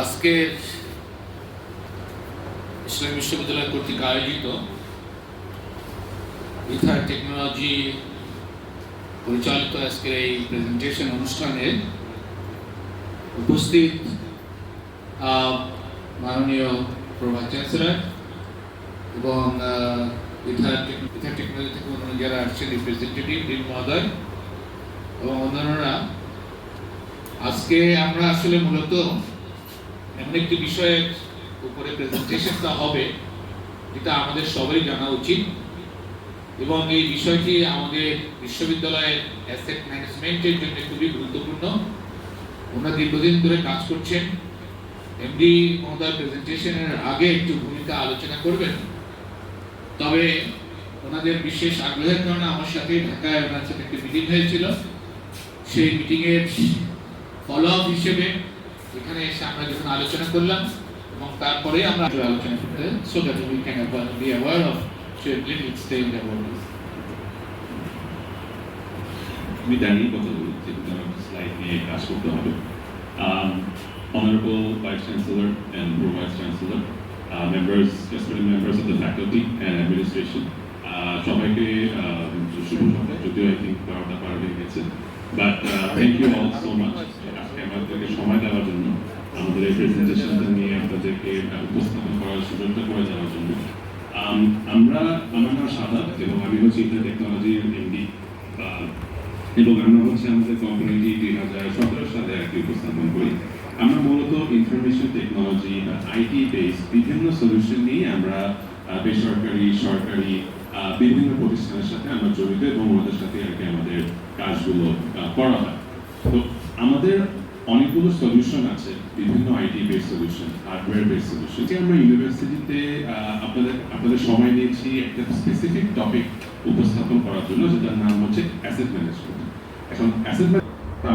আজকের ইসলামী বিশ্ববিদ্যালয় কর্তৃক আয়োজিত ইথার টেকনোলজি পরিচালিত আজকের এই প্রেজেন্টেশন অনুষ্ঠানে উপস্থিত মাননীয় প্রভাত চ্যান্সেলর এবং ইথার টেকনোলজি থেকে অন্যান্য যারা আসছেন রিপ্রেজেন্টেটিভ ডিন মহোদয় এবং অন্যান্যরা। আজকে আমরা আসলে মূলত এমন একটি বিষয়ের উপরে প্রেজেন্টেশনটা হবে যেটা আমাদের সবাই জানা উচিত। এবং এই বিষয়টি আমাদের বিশ্ববিদ্যালয়ের অ্যাসেট ম্যানেজমেন্টের জন্য খুবই গুরুত্বপূর্ণ। ওনারা দীর্ঘদিন ধরে কাজ করছেন। এমডি মহোদয় প্রেজেন্টেশনের আগে একটু ভূমিকা আলোচনা করবেন। তবে ওনাদের বিশেষ আগ্রহের কারণে আমার সাথে ঢাকায় ওনার সাথে একটি মিটিং হয়েছিল। সেই মিটিংয়ের ফলো আপ হিসেবে এখানে এসে আমরা যখন আলোচনা করলাম এবং তারপরে আমরা আলোচনা করতে so that we can be aware of little stage about this আমি দাঁড়িয়ে কথা বলি স্লাইড নিয়ে কাজ করতে হবে। Honourable vice chancellor and pro vice chancellor members respective members of the faculty and administration শুভেচ্ছা শুভ সন্ধ্যা। যদিও আই থিঙ্ক বারোটা পার হয়ে গেছে but thank you all so much সময় দেওয়ার জন্য আমাদের এই নিয়ে আপনাদেরকে উপস্থাপন করার সুযোগটা করে দেওয়ার জন্য। আমরা আমার নাম সাদাত এবং আমি হচ্ছি ইন্টার টেকনোলজির এমডি এবং আমরা হচ্ছে আমাদের কোম্পানিটি দুই হাজার সতেরো সালে আর উপস্থাপন করি। আমরা মূলত ইনফরমেশন টেকনোলজি বা আইটি বেস বিভিন্ন সলিউশন নিয়ে আমরা বেসরকারি, সরকারি বিভিন্ন প্রতিষ্ঠানের সাথে আমরা জড়িত এবং ওনাদের সাথে আর কি আমাদের কাজগুলো করা হয়। তো আমাদের অনেকগুলো সলিউশন আছে, বিভিন্ন IT base solution hardware base solution যে আমরা ইউনিভার্সিটিতে আপনাদের আপনাদের সময় নিয়েছি, একটা স্পেসিফিক টপিক উপস্থাপন করার জন্য, যেটার নাম হচ্ছে অ্যাসেট ম্যানেজমেন্ট এখন অ্যাসেট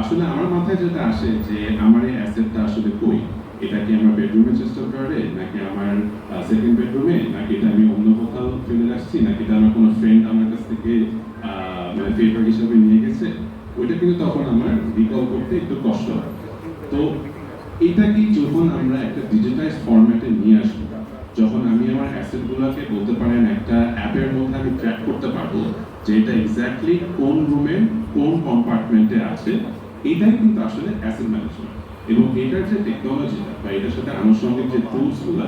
আসলে আমার মাথায় যেটা আসে যে, আমার এই অ্যাসেটটা আসলে কই? এটা কি আমার বেডরুমে চেষ্টা করে নাকি আমার সেকেন্ড বেডরুমে নাকি এটা আমি অন্য কোথাও ফেলে রাখছি? নাকি এটা আমার কোনো ফ্রেন্ড আমার কাছ থেকে মানে ফেভার হিসাবে নিয়ে গেছে? ওইটা কিন্তু তখন আমার রিকল করতে একটু কষ্ট হয়। তো এটা কি যখন আমরা একটা ডিজিটাইজ ফরম্যাটে নিয়ে আসব, যখন আমি আমার অ্যাসেটগুলোকে বলতে পারেন একটা অ্যাপের মধ্যে আমি ট্র্যাক করতে পারব যে এটা এক্স্যাক্টলি কোন রুমে কোন কম্পার্টমেন্টে আছে, এটাই কিন্তু আসলে অ্যাসেট ম্যানেজমেন্ট এবং এটার যে টেকনোলজিটা বা এটার সাথে আনুষঙ্গিক যে টুলসগুলো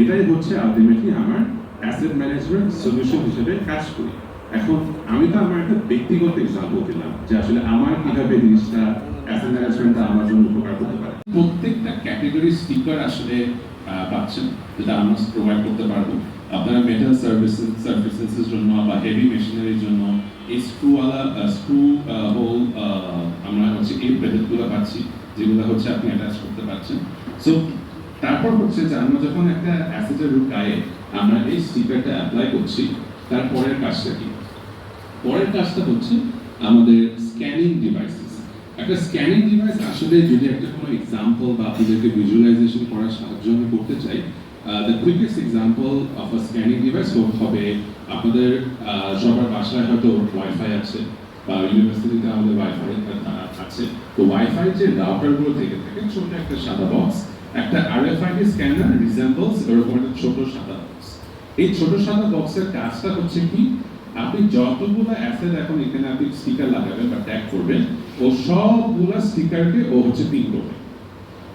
এটাই হচ্ছে আলটিমেটলি আমার অ্যাসেট ম্যানেজমেন্ট সলিউশন হিসেবে কাজ করি। এখন আমি তো আমার একটা ব্যক্তিগত এক্সাম্পল দিলাম যে আসলে আমার কীভাবে জিনিসটা ম্যানেজমেন্টটা আমার জন্য উপকার করতে পারে। প্রত্যেকটা ক্যাটাগরি স্পিকার আসলে পাচ্ছেন, যেটা আমরা প্রোভাইড করতে পারব। আপনারা মেটাল সার্ভিসেস সার্ভিসেসের জন্য বা হেভি মেশিনারির জন্য, এই স্ক্রুওয়ালা স্ক্রু হোল আমরা হচ্ছে এই প্লেটগুলো পাচ্ছি, যেগুলো হচ্ছে আপনি অ্যাটাচ করতে পারছেন। সো তারপর হচ্ছে যে আমরা যখন একটা অ্যাসেটের গায়ে আমরা এই স্টিকারটা অ্যাপ্লাই করছি তারপরের কাজটা কি? পরের কাজটা হচ্ছে আমাদের স্ক্যানিং ডিভাইসেস একটা স্ক্যানিং ডিভাইস আসলে যদি একটা কোনো এক্সাম্পল বা আপনাদেরকে ভিজুয়ালাইজেশন করার সাহায্য আমি করতে চাই the quickest example of a scanning device হবে আপনাদের সবার বাসায় হয়তো ওয়াইফাই আছে বা ইউনিভার্সিটিতে আমাদের ওয়াইফাই আছে। তো ওয়াইফাই যে রাউটারগুলো থেকে থাকে ছোট একটা সাদা বক্স একটা আরএফআইডি স্ক্যানার রিজেম্বলস এরকম একটা ছোট সাদা বক্স এই ছোট সাদা বক্সের কাজটা হচ্ছে কি? আপনি যতগুলো অ্যাসেট এখন এখানে আপনি স্টিকার লাগাবেন বা ট্যাগ করবেন, ও সবগুলা স্টিকারকে ও হচ্ছে পিন করবে।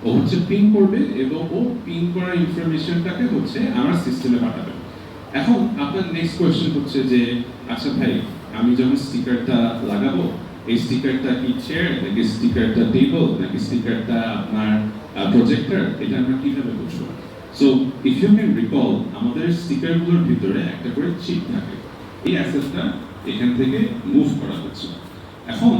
ও হচ্ছে পিন করবে এবং ও পিন করার ইনফরমেশনটাকে হচ্ছে আমার সিস্টেমে পাঠাবে। এখন আপনার নেক্সট কোয়েশ্চেন হচ্ছে যে আচ্ছা ভাই, আমি যখন স্টিকারটা লাগাবো, এই স্টিকারটা কি চেয়ার নাকি স্টিকারটা টেবল নাকি স্টিকারটা আপনার প্রজেক্টর এটা আমরা কীভাবে বুঝব? So if you can recall আমাদের স্টিকারগুলোর ভিতরে একটা করে চিপ থাকে। এই অ্যাসেটটা এখান থেকে মুভ করা হচ্ছে। এখন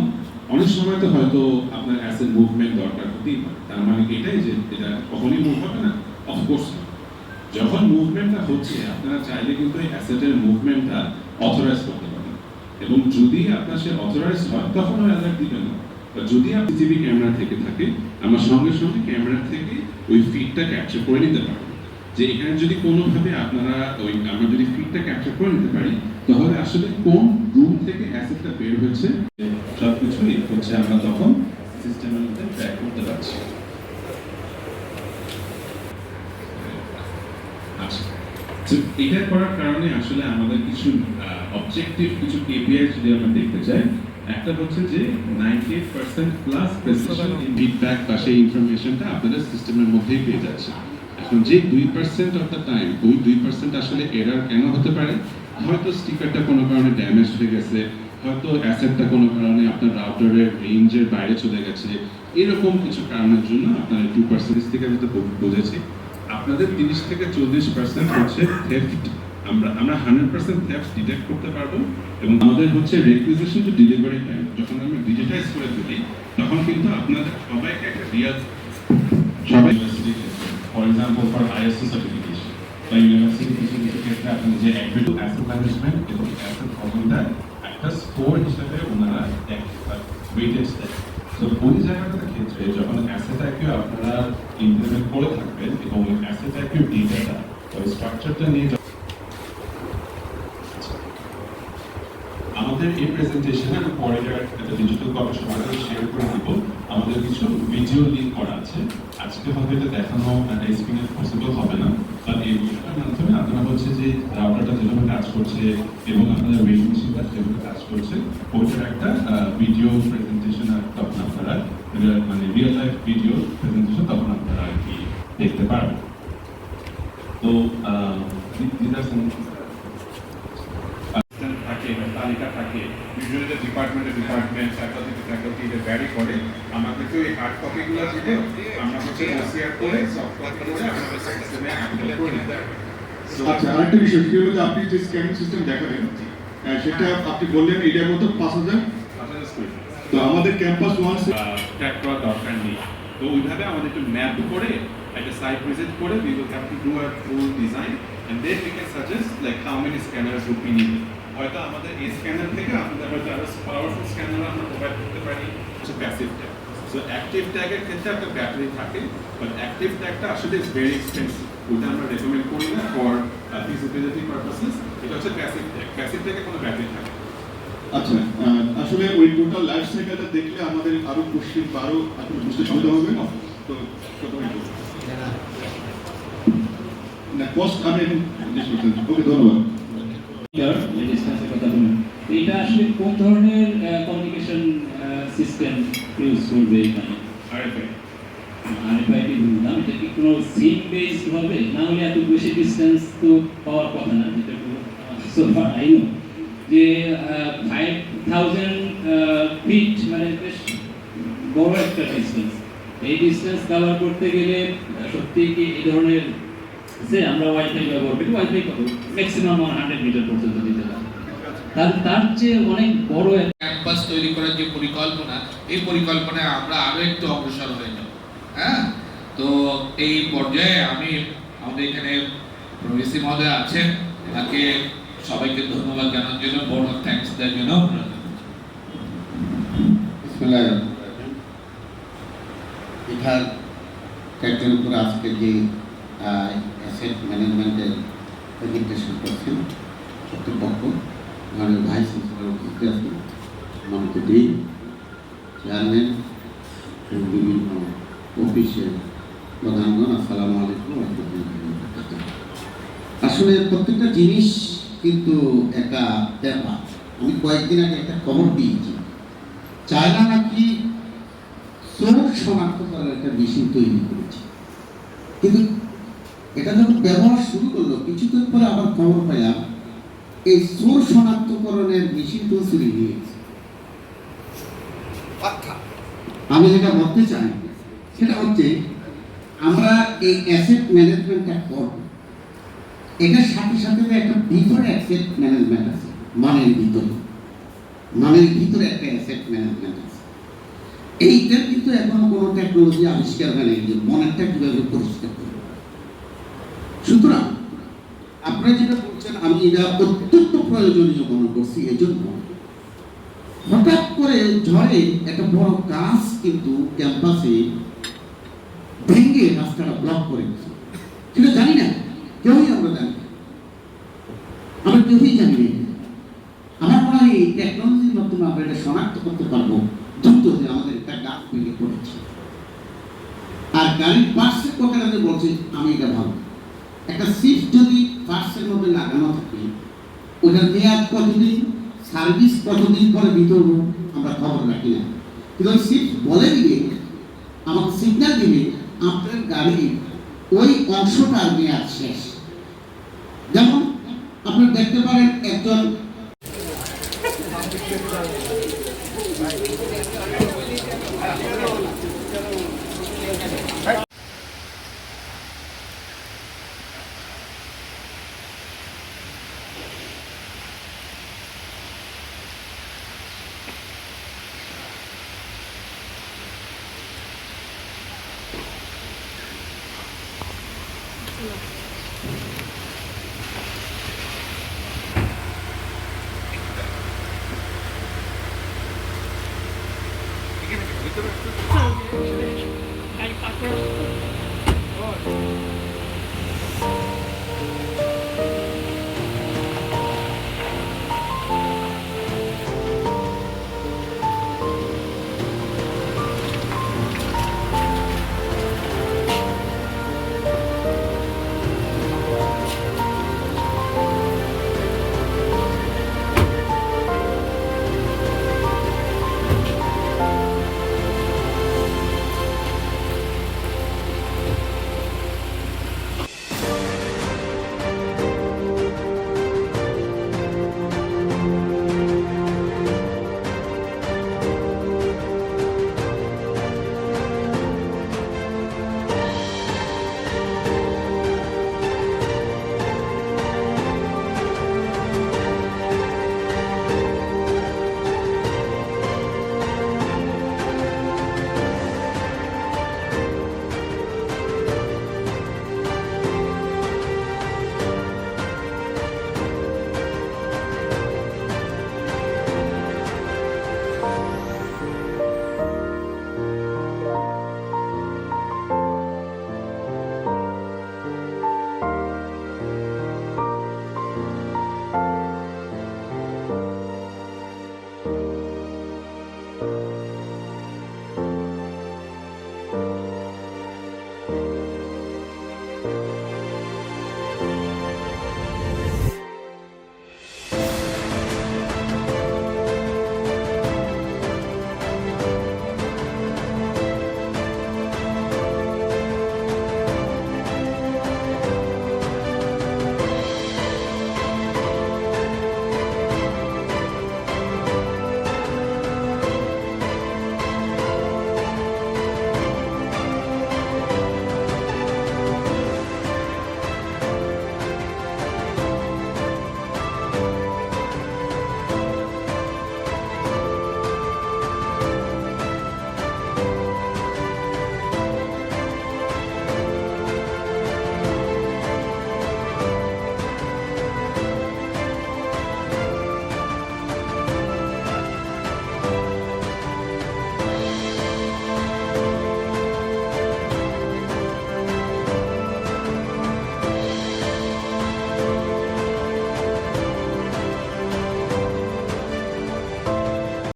অনেক সময় তো হয়তো আপনার অ্যাসেট মুভমেন্ট দরকার হতেই পারে। তার মানে এটাই যে এটা কখনই মুভ হবে না? অফকোর্স যখন মুভমেন্টটা হচ্ছে, আপনারা চাইলে কিন্তু এই অ্যাসেটের মুভমেন্টটা অথরাইজ করতে পারেন। এবং যদি আপনার সে অথরাইজ হয় তখন অ্যালার্ট দিবেন। না যদি আপনি টিভি ক্যামেরা থেকে থাকে, আমার সঙ্গে সঙ্গে ক্যামেরা থেকে ওই ফিডটা ক্যাপচার করে নিতে পারবেন যে এখানে যদি কোনোভাবে আপনারা ওই আমরা যদি ফিডটা ক্যাপচার করে নিতে পারি তাহলে আসলে কোন রুম থেকে অ্যাসেটটা বের হয়েছে সব কিছুই হচ্ছে আমরা তখন সিস্টেমের মধ্যে ট্র্যাক করতে পারছি। আচ্ছা। এটা করার কারণে আসলে আমাদের কিছু অবজেক্টিভ কিছু কেপিআই যদি আমরা দেখতে চাই, একটা হচ্ছে যে 98% প্লাস প্রেসিশন ফিডব্যাক বা সেই ইনফরমেশনটা আপনাদের সিস্টেমের মধ্যেই পেয়ে যাচ্ছে। এখন যে দুই পার্সেন্ট অফ দ্য টাইম ওই দুই পার্সেন্ট আসলে এরার কেন হতে পারে হয়তো স্টিকারটা কোনো কারণে ড্যামেজ হয়ে গেছে, হয়তো অ্যাসেটটা কোনো কারণে আপনার রাউটারের রেঞ্জের বাইরে চলে গেছে, এরকম কিছু কারণের জন্য আপনার টু পার্সেন্ট থেকে বু- বুঝেছি আপনাদের তিরিশ থেকে চল্লিশ পার্সেন্ট হচ্ছে থেফট আমরা আমরা হান্ড্রেড পার্সেন্ট থেফট ডিটেক্ট করতে পারব এবং আমাদের হচ্ছে রেকুইজিশন টু ডেলিভারি টাইম যখন আমরা ডিজিটাইজ করে তুলি তখন কিন্তু আপনাদের সবাইকে একটা রিয়াল সবাই for example for ISO certification বা ইউনিভার্সিটি কিছু কিছু ক্ষেত্রে আপনার যে অ্যাডমিট অ্যাসেট ম্যানেজমেন্ট এবং অ্যাসেট ফর্মুলাটা একটা স্কোর হিসেবে ওনারা ওয়েটেজ দেয় তো ওই জায়গাটার ক্ষেত্রে যখন অ্যাসেট আইকিউ আপনারা ইমপ্লিমেন্ট করে থাকবেন এবং অ্যাসেট আইকিউ ডেটাটা ওই স্ট্রাকচারটা নিয়ে আমাদের এই প্রেজেন্টেশনে আমি পরে একটা ডিজিটাল কপি সাথে শেয়ার করে দিব আমাদের কিছু ভিডিও লিঙ্ক করা আছে। আজকে হয়তো এটা দেখানো স্ক্রিনে পসিবল হবে না। বাট এই ভিডিওটার মাধ্যমে আপনারা হচ্ছে যে রাউটারটা যেভাবে কাজ করছে এবং আপনাদের ওয়েটিং মেশিনটা যেভাবে কাজ করছে ওইটার একটা ভিডিও প্রেজেন্টেশন তখন আপনারা মানে রিয়েল লাইফ ভিডিও প্রেজেন্টেশন তখন আপনারা আর কি দেখতে পারবেন। তো থাকে তালিকা থাকে। বিভিন্ন যে ডিপার্টমেন্টে ডিপার্টমেন্ট ফ্যাকাল্টি টু ফ্যাকাল্টি এটা ভ্যারি করে আমাদেরকে ওই হার্ড কপিগুলো দিলে আমরা হচ্ছে ওসিআর করে সফট কপি করে আমাদের সিস্টেমে আপলোড করে। দিতে আচ্ছা আরেকটা বিষয় সেটা হলো যে আপনি যে স্ক্যানিং সিস্টেম দেখালেন সেটা আপনি বললেন এটার মতো পাঁচ হাজার? তো আমাদের ক্যাম্পাস ওয়ান ট্র্যাক করার দরকার নেই। তো ওইভাবে আমাদের একটু ম্যাপ করে একটা সাইট ভিজিট করে we will have to do a full design and then we can suggest like how many scanners would be needed হয়তো আমাদের এই স্ক্যানার থেকে আমাদের হয়তো আরও পাওয়ারফুল স্ক্যানার আমরা প্রোভাইড করতে পারি হচ্ছে প্যাসিভ ট্যাগ সো অ্যাক্টিভ ট্যাগের ক্ষেত্রে একটা ব্যাটারি থাকে বাট অ্যাক্টিভ ট্যাগটা আসলে ইজ ভেরি এক্সপেন্সিভ ওটা আমরা রেকমেন্ড করি না ফর ফিজিবিলিটি পারপাসেস এটা হচ্ছে প্যাসিভ ট্যাগ প্যাসিভ ট্যাগে কোনো ব্যাটারি থাকে আচ্ছা আহ, আসলে ওই টোটাল লাইফ সাইকেলটা দেখলে আমাদের আরও কোশ্চেন আরও আসলে বুঝতে সুবিধা হবে। তো প্রথমে না কস্ট আমি জিজ্ঞেস করতেন ওকে ধন্যবাদ ডিস্টেন্সের কথা বলুন তো এটা আসলে কোন ধরনের কমিউনিকেশন সিস্টেম ইউজ করবে এখানে? RFID আরএফআইডি বললাম এটা কি কোনো সিম বেসড হবে? না হলে এত বেশি ডিস্টেন্স তো পাওয়ার কথা না যেটা সো ফার আই নো যে ফাইভ থাউজেন্ড ফিট মানে বেশ বড় একটা ডিস্টেন্স এই ডিস্টেন্স কভার করতে গেলে সত্যি কি এই ধরনের যে আমরা ওয়াইফাই ব্যবহার করি ওয়াইফাই কত ম্যাক্সিমাম ওয়ান হান্ড্রেড মিটার পর্যন্ত দিতে পারি তার তার চেয়ে অনেক বড় ক্যাম্পাস তৈরি করার যে পরিকল্পনা এই পরিকল্পনায় আমরা আরও একটু অগ্রসর হয়ে যাব হ্যাঁ? তো এই পর্যায়ে আমি আমাদের এখানে প্রবেশী মহোদয় আছেন তাকে সবাইকে ধন্যবাদ জানার জন্য বড় অফ থ্যাঙ্কস দেওয়ার জন্য ক্যাটের উপর আজকে যে অ্যাসেট ম্যানেজমেন্টের প্রেজেন্টেশন করছেন কর্তৃপক্ষ মাননীয় ভাইস চ্যান্সেলর উপস্থিত আছেন মাননীয় ডিন চেয়ারম্যান বিভিন্ন অফিসের প্রধানগণ, আসসালামু আলাইকুম। আসলে প্রত্যেকটা জিনিস কিন্তু একটা ব্যাপার। আমি কয়েকদিন আগে একটা খবর পেয়েছি চায়না নাকি চোর শনাক্ত করার একটা মেশিন তৈরি করেছে। কিন্তু এটা যখন ব্যবহার শুরু করল কিছুদিন পরে আবার খবর পেলাম এই চোর শনাক্তকরণের মেশিন তো চুরি হয়ে গেছে। আমি যেটা বলতে চাই সেটা হচ্ছে আমরা এই অ্যাসেট ম্যানেজমেন্টটা করব। এটার সাথে সাথে একটা ভিতরে অ্যাসেট ম্যানেজমেন্ট আছে মানের ভিতরে। মানের ভিতরে একটা অ্যাসেট ম্যানেজমেন্ট আছে। এইটার কিন্তু এখনও কোনো টেকনোলজি আবিষ্কার হয়নি যে মনেরটা কীভাবে পরিষ্কার করবে সুতরাং আপনারা যেটা বলছেন, আমি এটা অত্যন্ত প্রয়োজনীয় মনে করছি, এজন্য হঠাৎ করে ঝড়ে একটা বড় গাছ কিন্তু ক্যাম্পাসে ভেঙে রাস্তাটা ব্লক করে গেছে সেটা জানি না, কেউই আমরা জানি আমরা কেউই জানি না। আমার মনে হয় এই টেকনোলজির মাধ্যমে আমরা এটা শনাক্ত করতে পারব, দ্রুত যে আমাদের একটা গাছ ভেঙে পড়েছে। আর গাড়ির পার্সের কথাটা যে বলছে, আমি এটা ভাবো একটা সিট যদি পার্সের মধ্যে লাগানো থাকে। ওটার মেয়াদ কতদিন সার্ভিস কতদিন পরে বিতরণ আমরা খবর রাখি না। কিন্তু সিট বলে দিবে, আমাকে সিগন্যাল দিবে, আপনার গাড়ি ওই অংশটার মেয়াদ শেষ।